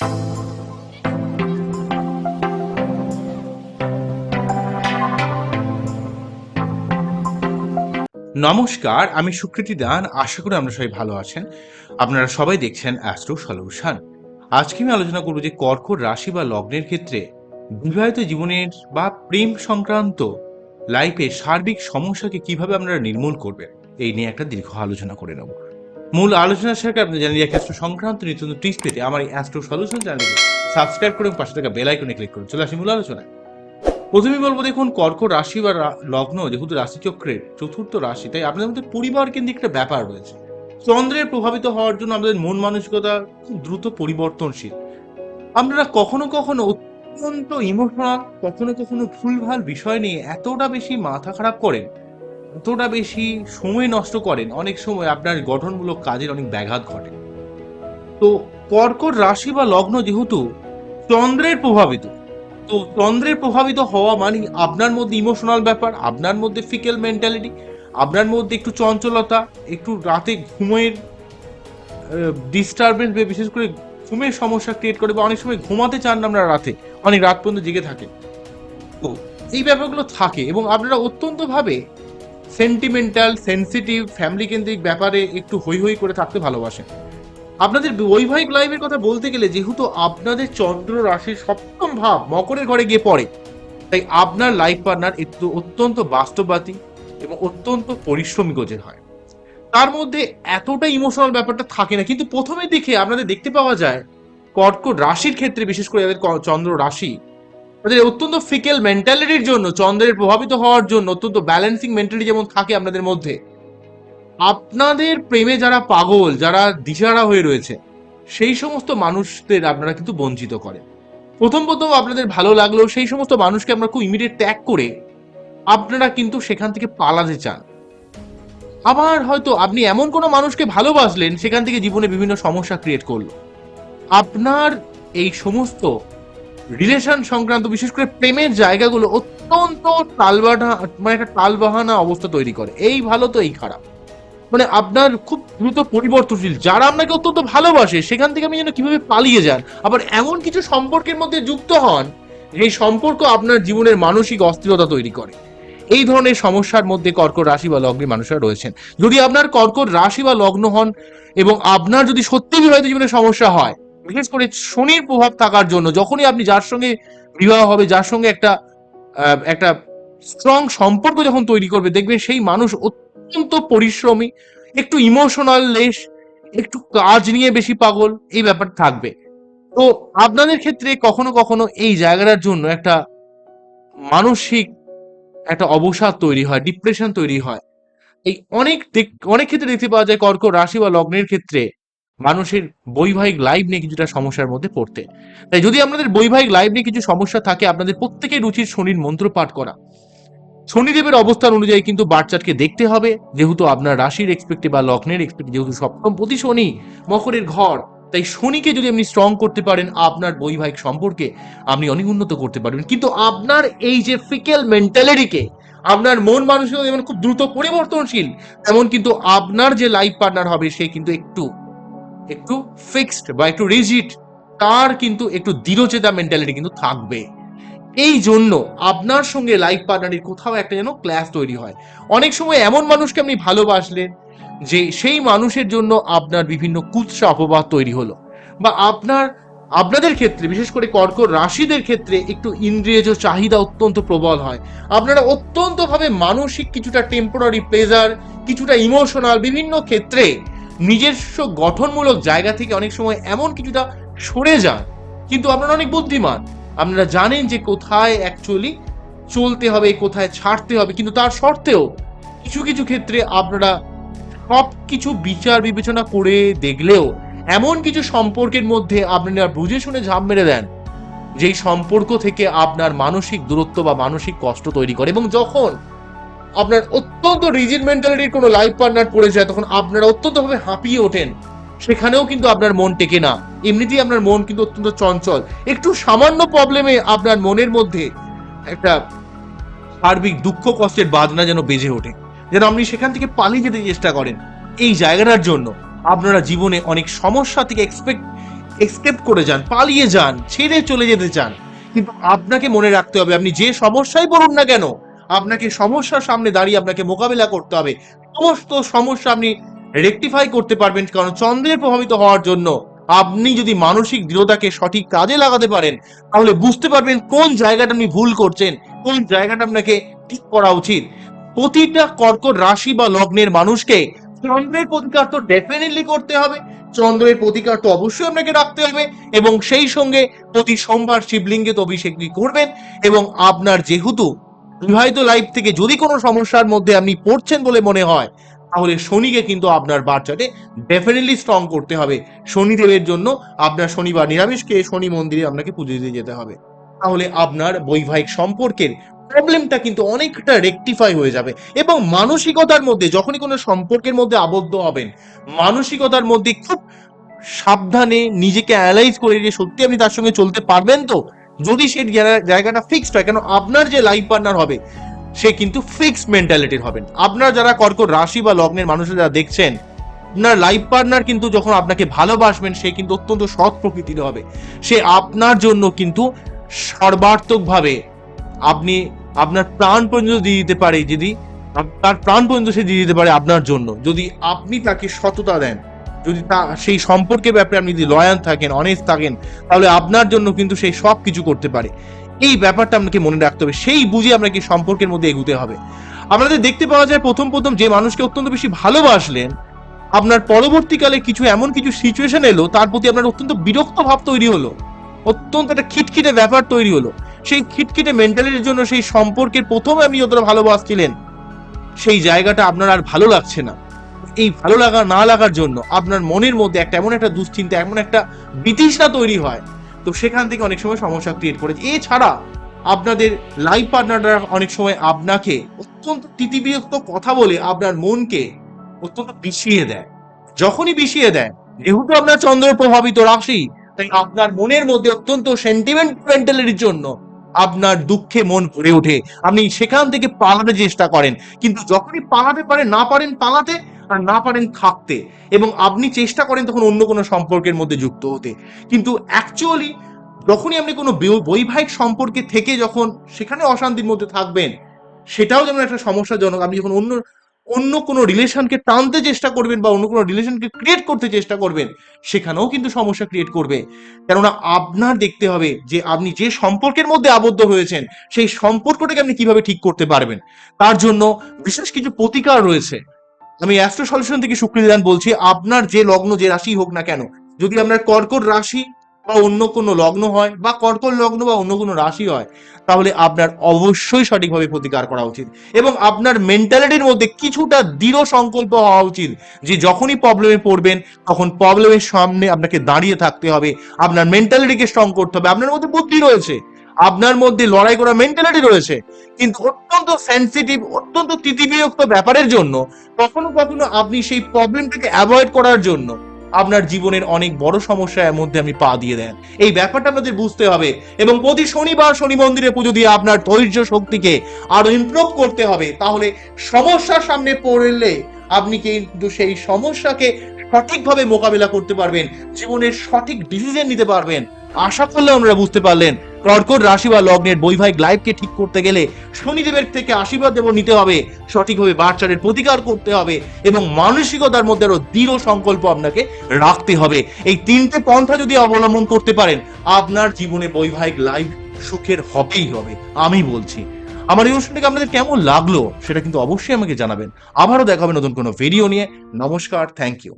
নমস্কার, আমি সুকৃতি দান। আশা করি আমরা সবাই ভালো আছেন। আপনারা সবাই দেখছেন অ্যাস্ট্রো সলিউশন আজকে আমি আলোচনা করব যে কর্কট রাশি বা লগ্নের ক্ষেত্রে বিবাহিত জীবনের বা প্রেম সংক্রান্ত লাইফে সার্বিক সমস্যাকে কীভাবে আপনারা নির্মূল করবেন, এই নিয়ে একটা দীর্ঘ আলোচনা করে নেব। মূল আলোচনার সাথে আপনি জানেন অ্যাস্ট্রো সংক্রান্ত নিত্য টিপস পেতে আমার এই অ্যাস্ট্রো সলিউশন চ্যানেলকে সাবস্ক্রাইব করে পাশে থাকা বেল আইকনে ক্লিক করুন। চলে আসি মূল আলোচনায়। প্রথমেই বলব, দেখুন কর্কট রাশি বা লগ্ন যেহেতু রাশিচক্রের চতুর্থ রাশি, তাই আপনাদের মধ্যে পরিবার কেন্দ্রিক একটা ব্যাপার রয়েছে। চন্দ্রের প্রভাবিত হওয়ার জন্য আমাদের মন মানসিকতা দ্রুত পরিবর্তনশীল। আপনারা কখনো কখনো অত্যন্ত ইমোশনাল কখনো কখনো ভুলভাল বিষয় নিয়ে এতটা বেশি মাথা খারাপ করেন এতটা বেশি সময় নষ্ট করেন, অনেক সময় আপনার গঠনমূলক কাজের অনেক ব্যাঘাত ঘটে। তো কর্কট রাশি বা লগ্ন যেহেতু চন্দ্রের প্রভাবিত, তো চন্দ্রের প্রভাবিত হওয়া মানে আপনার মধ্যে ইমোশনাল ব্যাপার, আপনার মধ্যে ফিকেল মেন্টালিটি আপনার মধ্যে একটু চঞ্চলতা, একটু রাতে ঘুমের ডিস্টারবেন্স বিশেষ করে ঘুমের সমস্যা ক্রিয়েট করে বা অনেক সময় ঘুমাতে চান না আমরা রাতে, অনেক রাত পর্যন্ত জেগে থাকে তো এই ব্যাপারগুলো থাকে এবং আপনারা অত্যন্তভাবে সেন্টিমেন্টাল সেন্সিটিভ ফ্যামিলি কেন্দ্রিক ব্যাপারে একটু হই হই করে থাকতে ভালোবাসেন। আপনাদের বৈবাহিক লাইফের কথা বলতে গেলে যেহেতু আপনাদের চন্দ্র রাশির সপ্তম ভাব মকরের ঘরে গিয়ে পড়ে, তাই আপনার লাইফ পার্টনার একটু অত্যন্ত বাস্তববাদী এবং অত্যন্ত পরিশ্রমী গোজের হয়। তার মধ্যে এতটা ইমোশনাল ব্যাপারটা থাকে না, কিন্তু প্রথমে দেখে আপনাদের দেখতে পাওয়া যায় কর্কট রাশির ক্ষেত্রে বিশেষ করে যাদের চন্দ্র রাশি তাদের অত্যন্ত ফিকেল মেন্টালিটির জন্য, চন্দ্রের প্রভাবিত হওয়ার জন্য অত্যন্ত ব্যালেন্সিং মেন্টালিটি যেমন থাকে আপনাদের মধ্যে, আপনাদের প্রেমে যারা পাগল, যারা দিশারা হয়ে রয়েছে, সেই সমস্ত মানুষদের আপনারা কিন্তু বঞ্চিত করেন। প্রথম প্রথম আপনাদের ভালো লাগলেও সেই সমস্ত মানুষকে আমরা খুব ইমিডিয়েট ত্যাগ করে আপনারা কিন্তু সেখান থেকে পালাতে চান। আবার হয়তো আপনি এমন কোনো মানুষকে ভালোবাসলেন, সেখান থেকে জীবনে বিভিন্ন সমস্যা ক্রিয়েট করল। আপনার এই সমস্ত রিলেশন সংক্রান্ত, বিশেষ করে প্রেমের জায়গাগুলো অত্যন্ত টালবাহা মানে একটা তালবাহানা অবস্থা তৈরি করে। এই ভালো তো, এই খারাপ। মানে আপনার খুব দ্রুত পরিবর্তনশীল। যারা আপনাকে অত্যন্ত ভালোবাসে, সেখান থেকে আপনি যেন কীভাবে পালিয়ে যান। আবার এমন কিছু সম্পর্কের মধ্যে যুক্ত হন, এই সম্পর্ক আপনার জীবনের মানসিক অস্থিরতা তৈরি করে। এই ধরনের সমস্যার মধ্যে কর্কট রাশি বা লগ্নের মানুষরা রয়েছেন। যদি আপনার কর্কট রাশি বা লগ্ন হন এবং আপনার যদি সত্যি বিবাহিত জীবনে সমস্যা হয় বিশেষ করে শনির প্রভাব থাকার জন্য, যখনই আপনি যার সঙ্গে বিবাহ হবে, যার সঙ্গে একটা একটা স্ট্রং সম্পর্ক যখন তৈরি করবে, দেখবেন সেই মানুষ অত্যন্ত পরিশ্রমী, একটু ইমোশনাল লেস একটু কাজ নিয়ে বেশি পাগল, এই ব্যাপার থাকবে। তো আপনাদের ক্ষেত্রে কখনো কখনো এই জায়গাটার জন্য একটা মানসিক একটা অবসাদ তৈরি হয় ডিপ্রেশন তৈরি হয়। এই অনেক অনেক ক্ষেত্রে দেখতে পাওয়া যায় কর্ক রাশি বা লগ্নের ক্ষেত্রে মানুষের বৈবাহিক লাইফ নিয়ে কিছুটা সমস্যার মধ্যে পড়তে। তাই যদি আপনাদের বৈবাহিক লাইফ নিয়ে কিছু সমস্যা থাকে, আপনাদের প্রত্যেকের রুচির শনির মন্ত্র পাঠ করা। শনিদেবের অবস্থান অনুযায়ী কিন্তু বাচ্চাকে দেখতে হবে, যেহেতু আপনার রাশির এক্সপেক্টে বা লগ্নের এক্সপেক্টে যেহেতু সপ্তম প্রতি শনি, মকরের ঘর। তাই শনিকে যদি আপনি স্ট্রং করতে পারেন, আপনার বৈবাহিক সম্পর্কে আপনি অনেক উন্নত করতে পারবেন। কিন্তু আপনার এই যে ফিকেল মেন্টালিটিকে আপনার মন মানসিকতা যেমন খুব দ্রুত পরিবর্তনশীল, তেমন কিন্তু আপনার যে লাইফ পার্টনার হবে, সে কিন্তু একটু একটু ফিক্সড বা একটু রিজিট তার কিন্তু একটু দৃঢ়চেতা মেন্টালিটি কিন্তু থাকবে। এই জন্য আপনার সঙ্গে লাইফ পার্টনারের কোথাও একটা যেন ক্লাস তৈরি হয়। অনেক সময় এমন মানুষকে আপনি ভালোবাসলেন যে সেই মানুষের জন্য আপনার বিভিন্ন কুৎসা অপবাদ তৈরি হলো। বা আপনার, আপনাদের ক্ষেত্রে, বিশেষ করে কর্কট রাশিদের ক্ষেত্রে একটু ইন্দ্রিয়জ চাহিদা অত্যন্ত প্রবল হয়। আপনারা অত্যন্তভাবে মানসিক কিছুটা টেম্পোরারি প্লেজার কিছুটা ইমোশনাল বিভিন্ন ক্ষেত্রে নিজস্ব গঠনমূলক জায়গা থেকে অনেক সময় এমন কিছুটা সরে যান। কিন্তু আপনারা অনেক বুদ্ধিমান। আপনারা জানেন যে কোথায় অ্যাকচুয়ালি চলতে হবে, কোথায় ছাড়তে হবে। কিন্তু তার সত্ত্বেও কিছু কিছু ক্ষেত্রে আপনারা সব কিছু বিচার বিবেচনা করে দেখলেও এমন কিছু সম্পর্কের মধ্যে আপনারা বুঝে শুনে ঝাঁপ মেরে দেন, যেই সম্পর্ক থেকে আপনার মানসিক দূরত্ব বা মানসিক কষ্ট তৈরি করে। এবং যখন আপনার অত্যন্ত রিজিড মেন্টালিটির কোনো লাইফ পার্টনার পড়ে যায়, তখন আপনারা অত্যন্তভাবে হাঁপিয়ে ওঠেন। সেখানেও কিন্তু আপনার মন টেকে না। এমনিতেই আপনার মন কিন্তু অত্যন্ত চঞ্চল। একটু সামান্য প্রবলেমে আপনার মনের মধ্যে একটা সার্বিক দুঃখ, কষ্টের বাজনা যেন বেজে ওঠে। যেন আপনি সেখান থেকে পালিয়ে যেতে চেষ্টা করেন। এই জায়গাটার জন্য আপনারা জীবনে অনেক সমস্যা থেকে এক্সপেক্ট এক্সকেপ করে যান, পালিয়ে যান, ছেড়ে চলে যেতে চান। কিন্তু আপনাকে মনে রাখতে হবে, আপনি যে সমস্যাই পড়ুন না কেন আপনাকে সমস্যার সামনে দাঁড়িয়ে আপনাকে মোকাবিলা করতে হবে। সমস্ত সমস্যা আপনি রেকটিফাই করতে পারবেন, কারণ চন্দ্রের প্রভাবিত হওয়ার জন্য আপনি যদি মানসিক দৃঢ়তাকে সঠিক কাজে লাগাতে পারেন, তাহলে বুঝতে পারবেন কোন জায়গাটা আপনি ভুল করছেন, কোন জায়গাটা আপনাকে ঠিক করা উচিত। প্রতিটা কর্কট রাশি বা লগ্নের মানুষকে চন্দ্রের প্রতিকার তো ডেফিনেটলি করতে হবে, চন্দ্রের প্রতিকার তো অবশ্যই আপনাকে রাখতে হবে, এবং সেই সঙ্গে প্রতি সোমবার শিবলিঙ্গে তো অভিষেক করবেন, এবং আপনার যেহেতু বিবাহিত লাইফ থেকে যদি কোনো সমস্যার মধ্যে আপনি পড়ছেন বলে মনে হয়, তাহলে শনিকে কিন্তু আপনার বাচ্চাটে ডেফিনেটলি স্ট্রং করতে হবে। শনিদেবের জন্য আপনার শনিবার নিরামিষকে শনি মন্দিরে আপনাকে পুজো দিতে যেতে হবে। তাহলে আপনার বৈবাহিক সম্পর্কের প্রবলেমটা কিন্তু অনেকটা রেকটিফাই হয়ে যাবে এবং মানসিকতার মধ্যে যখনই কোনো সম্পর্কের মধ্যে আবদ্ধ হবেন, মানসিকতার মধ্যে খুব সাবধানে নিজেকে অ্যানালাইজ করে যে সত্যি আপনি তার সঙ্গে চলতে পারবেন তো? যদি সেই জায়গাটা ফিক্সড হয়, কেন আপনার যে লাইফ পার্টনার হবে, সে কিন্তু ফিক্সড মেন্টালিটির হবেন। আপনার যারা কর্কট রাশি বা লগ্নের মানুষরা যারা দেখছেন, আপনার লাইফ পার্টনার কিন্তু যখন আপনাকে ভালোবাসবেন, সে কিন্তু অত্যন্ত সৎ প্রকৃতির হবে। সে আপনার জন্য কিন্তু সর্বার্থকভাবে আপনি আপনার প্রাণ পর্যন্ত দিয়ে দিতে পারে, যদি তার প্রাণ পর্যন্ত সে দিয়ে দিতে পারে আপনার জন্য। যদি আপনি তাকে সততা দেন যদি তা, সেই সম্পর্কের ব্যাপারে আপনি যদি লয়াল থাকেন অনেস্ট থাকেন, তাহলে আপনার জন্য কিন্তু সেই সব কিছু করতে পারে। এই ব্যাপারটা আপনাকে মনে রাখতে হবে। সেই বুঝে আপনাকে সম্পর্কের মধ্যে এগুতে হবে। আপনাদের দেখতে পাওয়া যায় প্রথম প্রথম যে মানুষকে অত্যন্ত বেশি ভালোবাসলেন, আপনার পরবর্তীকালে কিছু এমন কিছু সিচুয়েশন এলো, তার প্রতি আপনার অত্যন্ত বিরক্ত ভাব তৈরি হলো। অত্যন্ত একটা খিটখিটে ব্যাপার তৈরি হলো। সেই খিটখিটে মেন্টালিটির জন্য সেই সম্পর্কের প্রথমে আপনি যতটা ভালোবাসছিলেন, সেই জায়গাটা আপনার আর ভালো লাগছে না। এই ভালো লাগা, না লাগার জন্য আপনার মনের মধ্যে একটা, এমন একটা দুশ্চিন্তা, এমন একটা বিতৃষ্ণা তৈরি হয়। তো সেখান থেকে অনেক সময় সমস্যা ক্রিয়েট করে। এছাড়া আপনাদের লাইফ পার্টনাররা অনেক সময় আপনাকে অত্যন্ত তিতিবিরক্ত কথা বলে আপনার মনকে অত্যন্ত বিষিয়ে দেয়। যখনই বিষিয়ে দেয়, যেহেতু আপনার চন্দ্র প্রভাবিত রাশি, তাই আপনার মনের মধ্যে অত্যন্ত সেন্টিমেন্টালিটির জন্য আপনার দুঃখে মন ভরে ওঠে। আপনি সেখান থেকে পালাতে চেষ্টা করেন। কিন্তু যখনই পালাতে পারেন, না পারেন, পালাতে না পারেন থাকতে এবং আপনি চেষ্টা করেন তখন অন্য কোনো সম্পর্কের মধ্যে যুক্ত হতে। কিন্তু অ্যাকচুয়ালি যখনই আপনি কোনো বৈবাহিক সম্পর্কে থেকে যখন সেখানে অশান্তির মধ্যে থাকবেন, সেটাও যেমন একটা সমস্যাজনক। আপনি যখন অন্য অন্য কোনো রিলেশনকে টানতে চেষ্টা করবেন বা অন্য কোনো রিলেশনকে ক্রিয়েট করতে চেষ্টা করবেন, সেখানেও কিন্তু সমস্যা ক্রিয়েট করবে। কেননা আপনার দেখতে হবে যে আপনি যে সম্পর্কের মধ্যে আবদ্ধ হয়েছেন, সেই সম্পর্কটাকে আপনি কীভাবে ঠিক করতে পারবেন। তার জন্য বিশেষ কিছু প্রতিকার রয়েছে। আমি অ্যাস্ট্রো সলিউশন থেকে সুকৃতিদান বলছি, আপনার যে লগ্ন যে রাশি হোক না কেন, যদি আপনার কর্কট রাশি বা অন্য কোনো লগ্ন হয় বা কর্কট লগ্ন বা অন্য কোনো রাশি হয়, তাহলে আপনার অবশ্যই সঠিকভাবে প্রতিকার করা উচিত। এবং আপনার মেন্টালিটির মধ্যে কিছুটা দৃঢ় সংকল্প হওয়া উচিত যে যখনই প্রবলেমে পড়বেন, তখন প্রবলেমের সামনে আপনাকে দাঁড়িয়ে থাকতে হবে, আপনার মেন্টালিটিকে স্ট্রং করতে হবে, আপনার মধ্যে বুদ্ধি রয়েছে। আপনার মধ্যে লড়াই করা মেন্টালিটি রয়েছে। কিন্তু অত্যন্ত সেন্সিটিভ অত্যন্ত তিতিবিরক্ত ব্যাপারের জন্য কখনো কখনো আপনি সেই প্রবলেমটাকে অ্যাভয়েড করার জন্য আপনার জীবনের অনেক বড় সমস্যার মধ্যে আপনি পা দিয়ে দেন। এই ব্যাপারটা আপনাদের বুঝতে হবে এবং প্রতি শনিবার শনি মন্দিরে পুজো দিয়ে আপনার ধৈর্য শক্তিকে আরও ইমপ্রুভ করতে হবে। তাহলে সমস্যার সামনে পড়লে আপনি কিন্তু সেই সমস্যাকে সঠিকভাবে মোকাবিলা করতে পারবেন, জীবনের সঠিক ডিসিশন নিতে পারবেন। আশা করলে আমরা বুঝতে পারলেন। কর্কট রাশি বা লগ্নের বৈবাহিক লাইফকে ঠিক করতে গেলে শনিদেবের থেকে আশীর্বাদ দেব নিতে হবে, সঠিকভাবে বাচ্চাদের প্রতিকার করতে হবে এবং মানসিকতার মধ্যে আরও দৃঢ় সংকল্প আপনাকে রাখতে হবে। এই তিনটে পন্থা যদি অবলম্বন করতে পারেন, আপনার জীবনে বৈবাহিক লাইফ সুখের হবেই হবে, আমি বলছি। আমার এই অনুষ্ঠানটাকে আপনাদের কেমন লাগল, সেটা কিন্তু অবশ্যই আমাকে জানাবেন। আবারও দেখা হবে নতুন কোনো ভিডিও নিয়ে। নমস্কার থ্যাংক ইউ